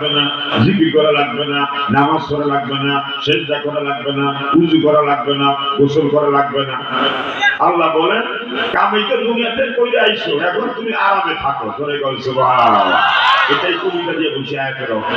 লাগবে করা লাগবে না আল্লাহ বলেন কামাইতে দুনিয়াতে কইরে আইছো, এখন তুমি আরামে থাকো। ধরে সুবহানাল্লাহ। এটাই কবিতা দিয়ে বলছি আয়াতের অর্থ।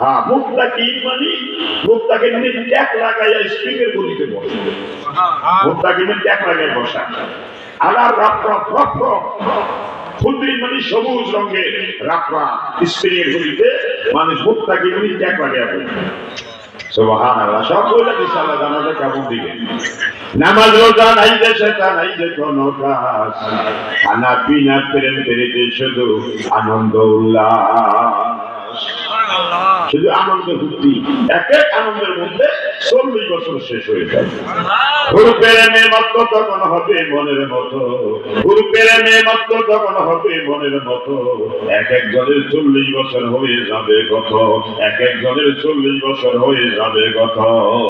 হ্যাঁ। মানে? মুখটাকে মানে ট্যাক লাগাইয়া স্পিকের গলিতে বসে। মুখটাকে মানে ট্যাক লাগাই বসা। আলার রপ রপ রপ রপ ফুলবিন মানে সবুজ রঙের রাপড়া স্প্রিংয়ের গলিতে মানুষ মুখটাকে মানে ট্যাক লাগাইয়া বসে। সুবহানাল্লাহ সব বলে দিছে আল্লাহ কেমন দিবে? নামাজ রোজা নাই যে সেটা নাই যে কোনো কাজ। খানা পিনা প্রেম পেরেছে শুধু আনন্দ উল্লাস। শুধু আনন্দের বুদ্ধি এক এক আনন্দের মধ্যে চল্লিশ বছর শেষ হয়ে যাবে গুরু প্রেমে মত্ত তখন হবে মনের মতো। গুরু প্রেমে মত্ত তখন হবে মনের মতো। এক এক জনের চল্লিশ বছর হয়ে যাবে কত? এক এক জনের চল্লিশ বছর হয়ে যাবে কত?